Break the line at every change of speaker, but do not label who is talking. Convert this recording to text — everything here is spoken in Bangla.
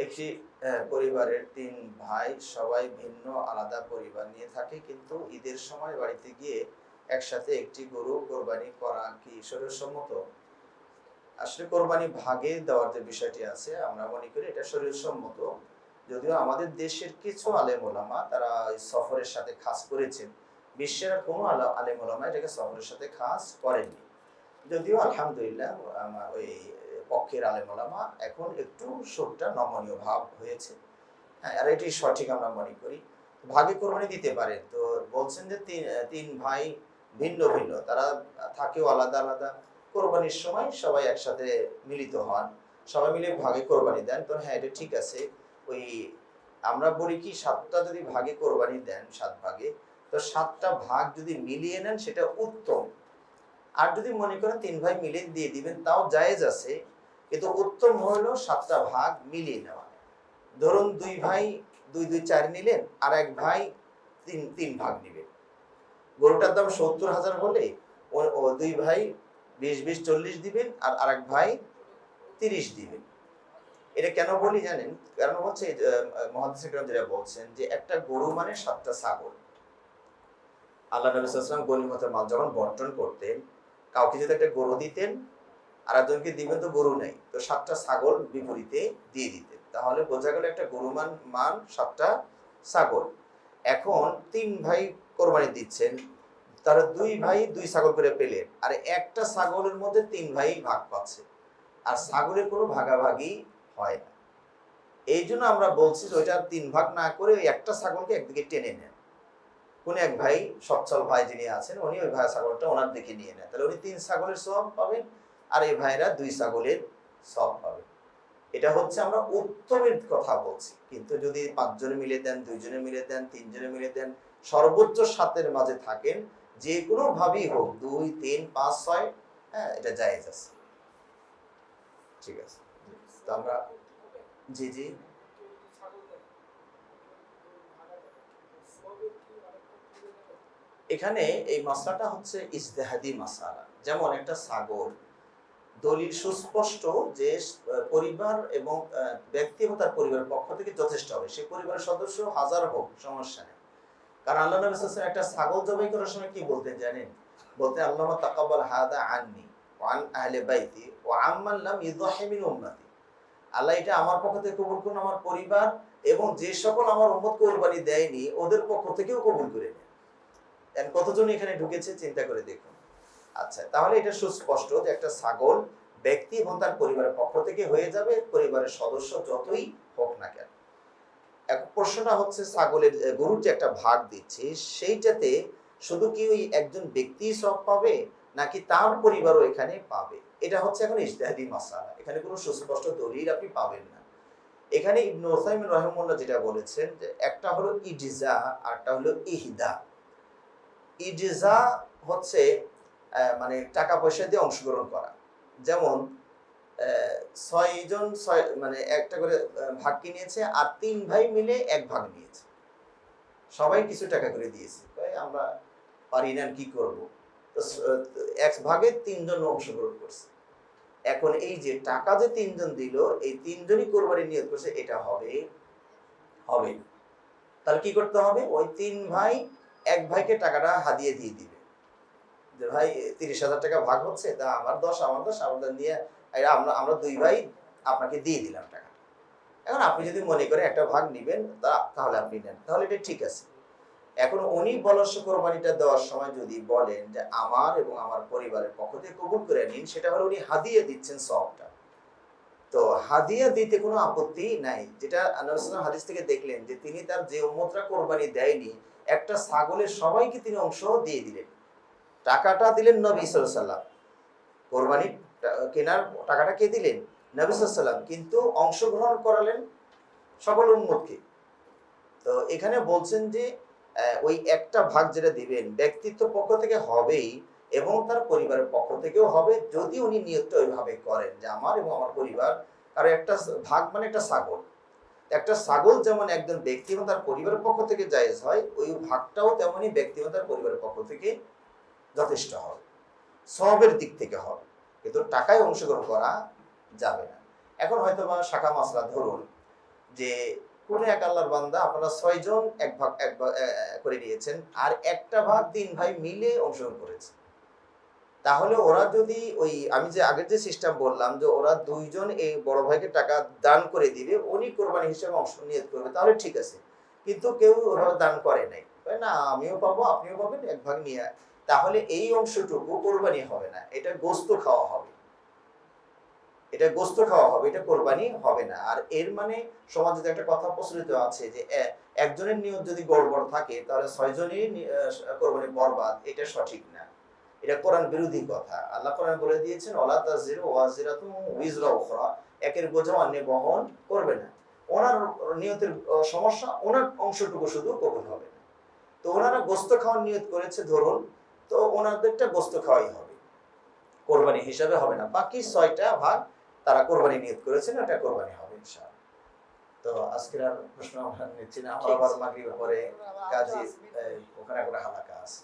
একটি পরিবারের তিন ভাই সবাই ভিন্ন, আলাদা পরিবার নিয়ে থাকে, কিন্তু ঈদের সময় বাড়িতে গিয়ে একসাথে একটি গরু কোরবানি করা কি শরীরসম্মত আসলে কোরবানি ভাগে দেওয়ার যে বিষয়টি আছে, আমরা মনে করি এটা শরীরসম্মত যদিও আমাদের দেশের কিছু আলেম ওলামা, তারা সফরের সাথে খাস করেছেন। বিশ্বের কোনো আলা- আলেম ওলামা এটাকে সফরের সাথে খাস করেননি। যদিও আলহামদুলিল্লাহ ওই পক্ষের আলেম এখন একটু সুরটা নমনীয় ভাব হয়েছে। হ্যাঁ আর এটি সঠিক আমরা মনে করি। ভাগে কোরবানি দিতে পারে। তো বলছেন যে তিন তিন ভাই ভিন্ন ভিন্ন, তারা থাকেও আলাদা আলাদা। কোরবানির সময় সবাই একসাথে মিলিত হন। সবাই মিলে ভাগে কোরবানি দেন। তো হ্যাঁ এটা ঠিক আছে। ওই আমরা বলি কি, সাতটা যদি ভাগে কোরবানি দেন, সাত ভাগে, তো সাতটা ভাগ যদি মিলিয়ে নেন, সেটা উত্তম। আর যদি মনে করেন তিন ভাই মিলিয়ে দিয়ে দিবেন, তাও জায়েজ আছে। কিন্তু উত্তম হলো সাতটা ভাগ মিলিয়ে নেওয়া। ধরুন দুই ভাই, দুই দুই, চার নিলেন, আর এক ভাই তিন তিন ভাগ নিবেন গরুটার দাম সত্তর হাজার হলে ও- দুই ভাই বিশ বিশ, চল্লিশ দিবেন, আর আরেক ভাই তিরিশ দিবেন। এটা কেন বলি জানেন? কারণ হচ্ছে মহাদিস যেটা বলছেন যে একটা গরু মানে সাতটা ছাগল। আল্লাহ নবী সাল্লাম গনিমতের মাল যখন বন্টন করতেন, কাউকে যদি একটা গরু দিতেন আর একজনকে দিবেন তো গরু নেই। তো সাতটা ছাগল বিপরীতে দিয়ে দিতে। তাহলে বোঝা গেল একটা গরু মান মান সাতটা ছাগল। এখন তিন ভাই কোরবানি দিচ্ছেন তারা দুই ভাই দুই ছাগল করে পেলেন আর একটা ছাগলের মধ্যে তিন ভাই ভাগ পাচ্ছে। আর ছাগলের কোনো ভাগাভাগি হয় না। এই জন্য আমরা বলছি যে ওইটা তিন ভাগ না করে ওই একটা ছাগলকে একদিকে টেনে নেন। কোন এক ভাই সচ্ছল ভাই যিনি আছেন, উনি ওই ভাই ছাগলটা ওনার দিকে নিয়ে নেন। তাহলে উনি তিন ছাগলের সব পাবেন আর এই ভাইরা দুই ছাগলের সব পাবেন এটা হচ্ছে আমরা উত্তমের কথা বলছি। কিন্তু যদি পাঁচজনে মিলে দেন, দুইজনে মিলে দেন, তিনজনে মিলে দেন, সর্বোচ্চ সাতের মাঝে থাকেন, যে কোনো ভাবেই হোক, দুই, তিন, পাঁচ, ছয় হ্যাঁ এটা জায়েজ ঠিক আছে। আমরা জি জি। এখানে এই মশলাটা হচ্ছে ইজতেহাদি মশালা যেমন একটা ছাগল দলিল সুস্পষ্ট যে পরিবার এবং ব্যক্তি এবং তার পরিবারের পক্ষ থেকে যথেষ্ট হবে। সে পরিবারের সদস্য হাজার হোক, সমস্যা নেই। কারণ আল্লাহ নবী ওয়াসাল্লাম একটা ছাগল জবাই করার সময় কি বলতেন জানেন? বলতেন, আল্লাহ হাদা আননি ওয়ান আহলে বাইতি ওয়া আম্মান লাম ইউযাহি মিন আল্লাহ এটা আমার পক্ষ থেকে কবুল করুন, আমার পরিবার এবং যে সকল আমার উম্মত কোরবানি দেয়নি, ওদের পক্ষ থেকেও কবুল করে নেন। কতজন এখানে ঢুকেছে, চিন্তা করে দেখুন। আচ্ছা তাহলে এটা সুস্পষ্ট যে একটা ছাগল ব্যক্তি এবং তার পরিবারের পক্ষ থেকে হয়ে যাবে, পরিবারের সদস্য যতই হোক না কেন। এক প্রশ্নটা হচ্ছে ছাগলের গরুর যে একটা ভাগ দিচ্ছে, সেইটাতে শুধু কি ওই একজন ব্যক্তি সব পাবে, নাকি তার পরিবারও এখানে পাবে? এটা হচ্ছে এখন ইজতেহাদি মাসালা। এখানে কোনো সুস্পষ্ট দলিল আপনি পাবেন না। এখানে ইবনু ওসাইমিন রহমুল্লাহ যেটা বলেছেন যে একটা হলো ইজিজা আর একটা হলো ইহিদা। ইজিজা হচ্ছে মানে টাকা পয়সা দিয়ে অংশগ্রহণ করা। যেমন ছয়জন ছয় মানে একটা করে ভাগ কিনেছে আর তিন ভাই মিলে এক ভাগ নিয়েছে। সবাই কিছু টাকা করে দিয়েছে। তাই আমরা পারি না, কি করব? তো এক ভাগে তিনজন অংশগ্রহণ করছে। এখন এই যে টাকা যে তিনজন দিল, এই তিনজনই কোরবানি নিয়োগ করছে, এটা হবে হবে না। তাহলে কি করতে হবে? ওই তিন ভাই, এক ভাইকে টাকাটা হাদিয়ে দিয়ে দিবে। যে ভাই, তিরিশ হাজার টাকা ভাগ হচ্ছে, তা আমার দশ আমার দশ আমাদের নিয়ে আমরা আমরা দুই ভাই আপনাকে দিয়ে দিলাম টাকা। এখন আপনি যদি মনে করেন একটা ভাগ নিবেন, তা- তাহলে আপনি নেন। তাহলে এটা ঠিক আছে। এখন উনি বলস্য কোরবানিটা দেওয়ার সময় যদি বলেন যে আমার এবং আমার পরিবারের পক্ষ থেকে কবুল করে নিন, সেটা হলো উনি হাদিয়ে দিচ্ছেন সবটা তো হাদিয়া দিতে কোনো আপত্তি নাই। যেটা আনারসালাম হাদিস থেকে দেখলেন যে তিনি তার যে উম্মতরা কোরবানি দেয়নি, একটা ছাগলের সবাইকে তিনি অংশ দিয়ে দিলেন। টাকাটা দিলেন নবী সাল্লাম কোরবানি কেনার টাকাটা কে দিলেন? নবী সাল্লাম কিন্তু অংশগ্রহণ করালেন সকল উম্মতকে। তো এখানে বলছেন যে ওই একটা ভাগ যেটা দিবেন, ব্যক্তিত্ব পক্ষ থেকে হবেই এবং তার পরিবারের পক্ষ থেকেও হবে, যদি উনি নিয়তটা ওইভাবে করেন যে আমার এবং আমার পরিবার। আর একটা ভাগ মানে একটা ছাগল। একটা ছাগল যেমন একজন ব্যক্তি এবং তার পরিবারের পক্ষ থেকে জায়েজ হয়, ওই ভাগটাও তেমনই ব্যক্তি এবং তার পরিবারের পক্ষ থেকে যথেষ্ট হবে। সবের দিক থেকে হবে। কিন্তু টাকায় অংশগ্রহণ করা যাবে না। এখন হয়তো বা শাখা মাসলা ধরুন যে কোন এক আল্লাহর বান্দা আপনারা ছয়জন এক ভাগ এক ভাগ করে নিয়েছেন আর একটা ভাগ তিন ভাই মিলে অংশগ্রহণ করেছে। তাহলে ওরা যদি ওই, আমি যে আগের যে সিস্টেম বললাম যে ওরা দুইজন এই বড় ভাইকে টাকা দান করে দিবে, উনি কোরবানি হিসেবে অংশ নিয়ত করবে, তাহলে ঠিক আছে। কিন্তু কেউ ওরা দান করে নাই। না, আমিও পাবো, আপনিও পাবেন, এক ভাগ নিয়ে তাহলে এই অংশটুকু কোরবানি হবে না। এটা গোস্ত খাওয়া হবে। এটা গোস্ত খাওয়া হবে, এটা কোরবানি হবে না। আর এর মানে সমাজে একটা কথা প্রচলিত আছে যে একজনের নিয়ত যদি গড়বড় থাকে, তাহলে ছয়জনই কোরবানি বরবাদ, এটা সঠিক না। এটা কোরআন বিরোধী কথা। আল্লাহ কোরআন বলে দিয়েছেন ওলা তাজিরু ওয়াজিরাতু উইজরা উখরা। একের বোঝা অন্য বহন করবে না। ওনার নিয়তের সমস্যা, ওনার অংশটুকু শুধু কবুল হবে না। তো ওনারা গোস্ত খাওয়ার নিয়ত করেছে, ধরুন তো ওনাদেরটা গোস্ত খাওয়াই হবে। কোরবানি হিসাবে হবে না। বাকি ছয়টা ভাগ তারা কোরবানি নিয়োগ করেছেন ওটা কোরবানি হবে ইনশাআল্লাহ। তো আজকের আর প্রশ্ন নিচ্ছি না। আমার আবার
আছে।
মাগরিবের পরে কাজী ওখানে একটা হালাকা আছে।